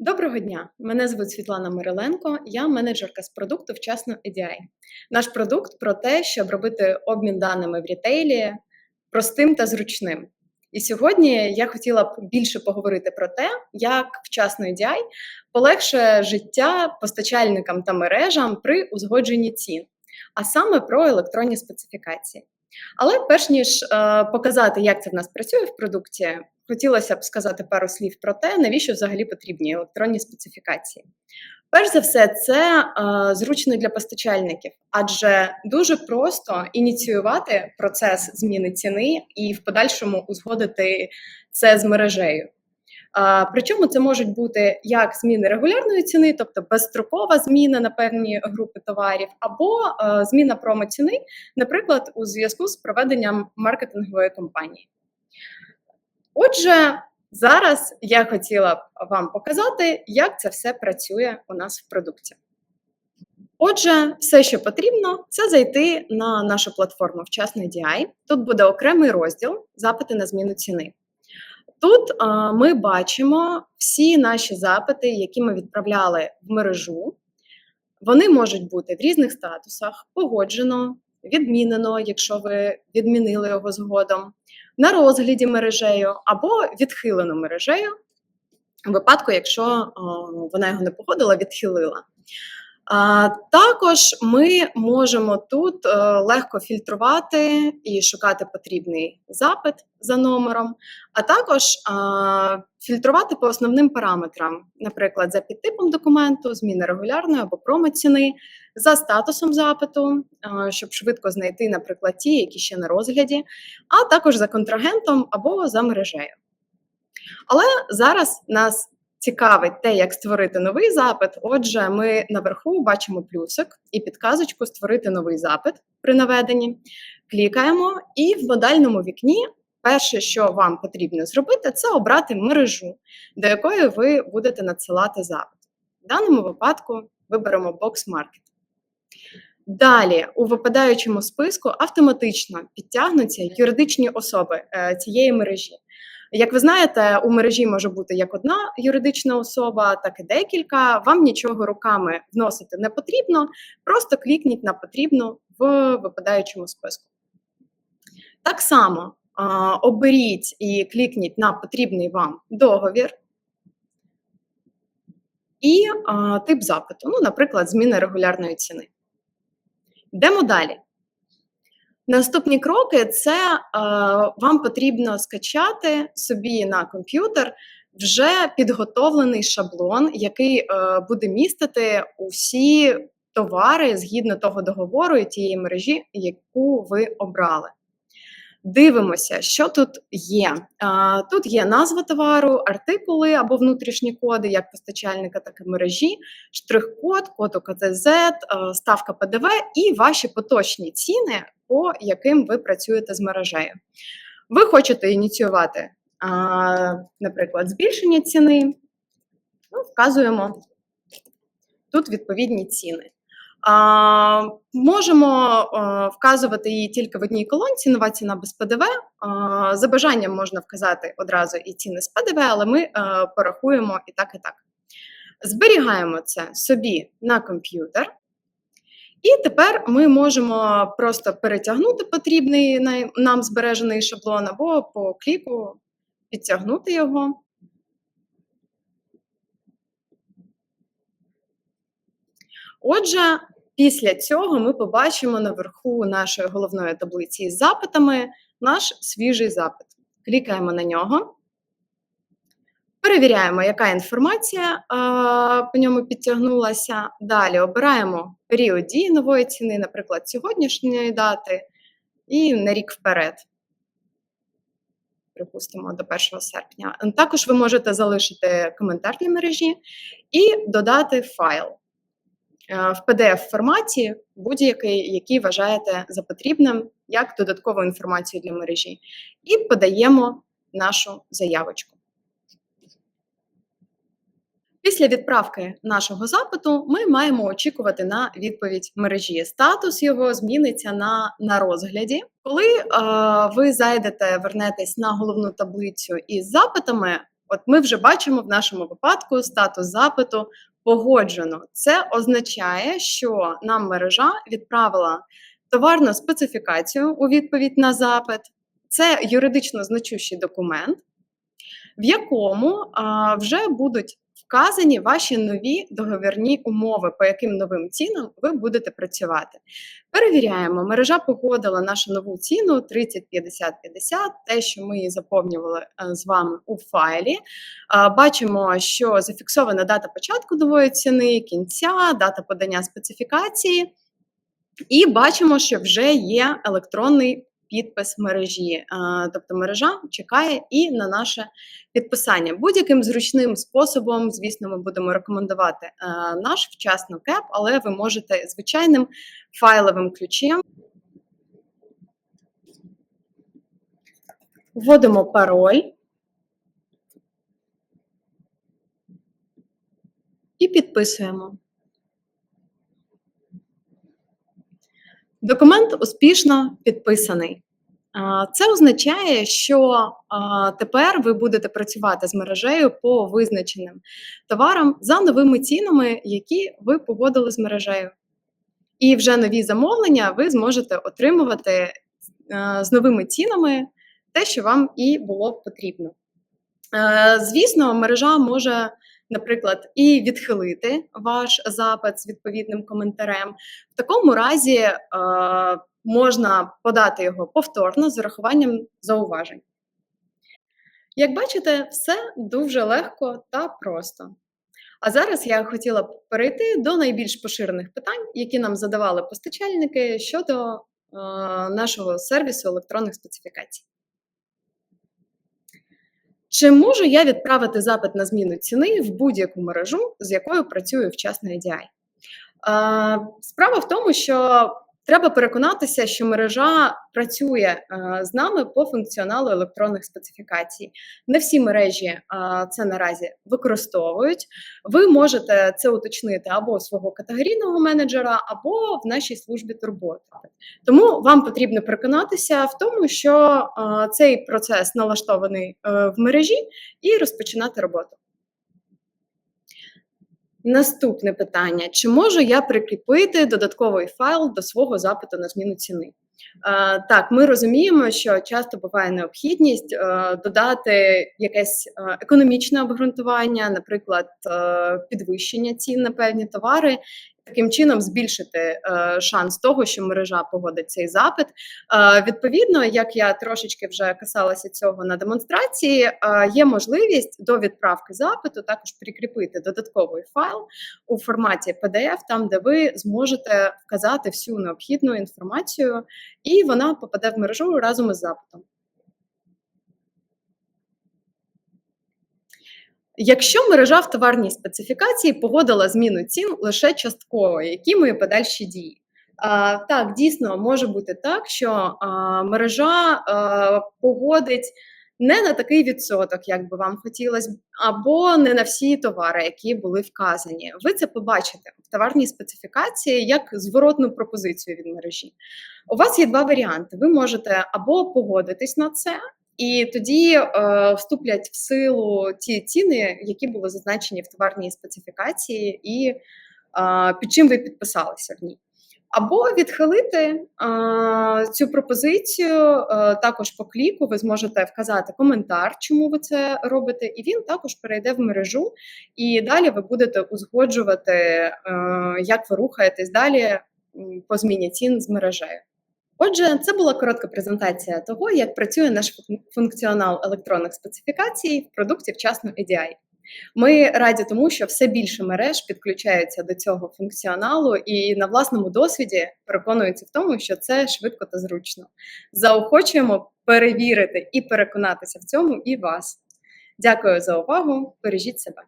Доброго дня! Мене звуть Світлана Мириленко, я менеджерка з продукту вчасно EDI. Наш продукт про те, щоб робити обмін даними в рітейлі простим та зручним. І сьогодні я хотіла б більше поговорити про те, як вчасно EDI полегшує життя постачальникам та мережам при узгодженні цін, а саме про електронні специфікації. Але перш ніж е, показати, як це в нас працює в продукті, хотілося б сказати пару слів про те, навіщо взагалі потрібні електронні специфікації. Перш за все, це е, зручно для постачальників, адже дуже просто ініціювати процес зміни ціни і в подальшому узгодити це з мережею. А, Причому це можуть бути як зміни регулярної ціни, тобто безстрокова зміна на певні групи товарів, або а, зміна промоціни, наприклад, у зв'язку з проведенням маркетингової кампанії. Отже, зараз я хотіла б вам показати, як це все працює у нас в продукті. Отже, все, що потрібно, це зайти на нашу платформу Вчасний DI. Тут буде окремий розділ запити на зміну ціни. Тут а, ми бачимо всі наші запити, які ми відправляли в мережу. Вони можуть бути в різних статусах: погоджено, відмінено, якщо ви відмінили його згодом, на розгляді мережею або відхилено мережею, в випадку, якщо о, вона його не погодила, відхилила. Також ми можемо тут е, легко фільтрувати і шукати потрібний запит за номером, а також фільтрувати по основним параметрам, наприклад, за підтипом документу, зміни регулярної або промоціни, за статусом запиту, щоб швидко знайти, наприклад, ті, які ще на розгляді, а також за контрагентом або за мережею. Але зараз нас цікавить те, як створити новий запит. Отже, ми наверху бачимо плюсик і підказочку Створити новий запит при наведенні. Клікаємо, і в модальному вікні перше, що вам потрібно зробити, це обрати мережу, до якої ви будете надсилати запит. В даному випадку виберемо Box Market. Далі у випадаючому списку автоматично підтягнуться юридичні особи е, цієї мережі. Як ви знаєте, у мережі може бути як одна юридична особа, так і декілька. Вам нічого руками вносити не потрібно, просто клікніть на потрібну в випадаючому списку. Так само а, оберіть і клікніть на потрібний вам договір і а, тип запиту, ну, наприклад, зміна регулярної ціни. Йдемо далі. Наступні кроки це е, вам потрібно скачати собі на комп'ютер вже підготовлений шаблон, який е, буде містити усі товари згідно того договору і тієї мережі, яку ви обрали. Дивимося, що тут є. Тут є назва товару, артикули або внутрішні коди, як постачальника, так і мережі, штрих-код, код УКТЗ, ставка ПДВ і ваші поточні ціни, по яким ви працюєте з мережею. Ви хочете ініціювати, наприклад, збільшення ціни, ну, вказуємо тут відповідні ціни. Можемо вказувати її тільки в одній колонці, нова ціна без ПДВ. За бажанням можна вказати одразу і ціни з ПДВ, але ми порахуємо і так, і так. Зберігаємо це собі на комп'ютер. І тепер ми можемо просто перетягнути потрібний нам збережений шаблон або по кліку підтягнути його. Отже, після цього ми побачимо наверху нашої головної таблиці з запитами наш свіжий запит. Клікаємо на нього. Перевіряємо, яка інформація а, по ньому підтягнулася. Далі обираємо період дії нової ціни, наприклад, сьогоднішньої дати, і на рік вперед. Припустимо, до 1 серпня. Також ви можете залишити коментар для мережі і додати файл. Е, в PDF-форматі, будь-який, який вважаєте за потрібним, як додаткову інформацію для мережі, і подаємо нашу заявочку. Після відправки нашого запиту ми маємо очікувати на відповідь мережі. Статус його зміниться на на розгляді. Коли е, ви зайдете, вернетесь на головну таблицю із запитами, От ми вже бачимо в нашому випадку статус запиту погоджено. Це означає, що нам мережа відправила товарну специфікацію у відповідь на запит. Це юридично значущий документ, в якому а, вже будуть вказані ваші нові договірні умови, по яким новим цінам ви будете працювати. Перевіряємо, мережа погодила нашу нову ціну 30, 50, 50, те, що ми заповнювали е, з вами у файлі. Бачимо, що зафіксована дата початку нової ціни, кінця, дата подання специфікації. І бачимо, що вже є електронний підпис мережі. Тобто мережа чекає і на наше підписання. Будь-яким зручним способом, звісно, ми будемо рекомендувати е, наш вчасно кеп, але ви можете звичайним файловим ключем. Вводимо пароль і підписуємо. Документ успішно підписаний. Це означає, що тепер ви будете працювати з мережею по визначеним товарам за новими цінами, які ви погодили з мережею. І вже нові замовлення ви зможете отримувати з новими цінами те, що вам і було потрібно. Е, Звісно, мережа може, наприклад, і відхилити ваш запит з відповідним коментарем. В такому разі е, можна подати його повторно з урахуванням зауважень. Як бачите, все дуже легко та просто. А зараз я хотіла б перейти до найбільш поширених питань, які нам задавали постачальники щодо е, нашого сервісу електронних специфікацій. Чи можу я відправити запит на зміну ціни в будь-яку мережу, з якою працює вчасний EDI? Е, Справа в тому, що треба переконатися, що мережа працює е, з нами по функціоналу електронних специфікацій. Не всі мережі е, це наразі використовують. Ви можете це уточнити або у свого категорійного менеджера, або в нашій службі турботи. Тому вам потрібно переконатися в тому, що е, цей процес налаштований в мережі, і розпочинати роботу. Наступне питання: чи можу я прикріпити додатковий файл до свого запиту на зміну ціни? Е, Так, ми розуміємо, що часто буває необхідність е, додати якесь е, економічне обґрунтування, наприклад, підвищення цін на певні товари, таким чином збільшити е, шанс того, що мережа погодить цей запит. Е, Відповідно, як я трошечки вже касалася цього на демонстрації, е, є можливість до відправки запиту також прикріпити додатковий файл у форматі PDF, там де ви зможете вказати всю необхідну інформацію, і вона попаде в мережу разом із запитом. Якщо мережа в товарній специфікації погодила зміну цін лише частково, які мої подальші дії? А, Так, дійсно може бути так, що а, мережа а, погодить не на такий відсоток, як би вам хотілося, або не на всі товари, які були вказані. Ви це побачите в товарній специфікації як зворотну пропозицію від мережі. У вас є два варіанти: ви можете або погодитись на це. І тоді е, вступлять в силу ті ціни, які були зазначені в товарній специфікації, і е, під чим ви підписалися в ній. Або відхилити е, цю пропозицію е, також по кліку. Ви зможете вказати коментар, чому ви це робите, і він також перейде в мережу. І далі ви будете узгоджувати, е, як ви рухаєтесь далі по зміні цін з мережею. Отже, це була коротка презентація того, як працює наш функціонал електронних специфікацій в продукті вчасно EDI. Ми раді тому, що все більше мереж підключаються до цього функціоналу і на власному досвіді переконуються в тому, що це швидко та зручно. Заохочуємо перевірити і переконатися в цьому і вас. Дякую за увагу. Бережіть себе.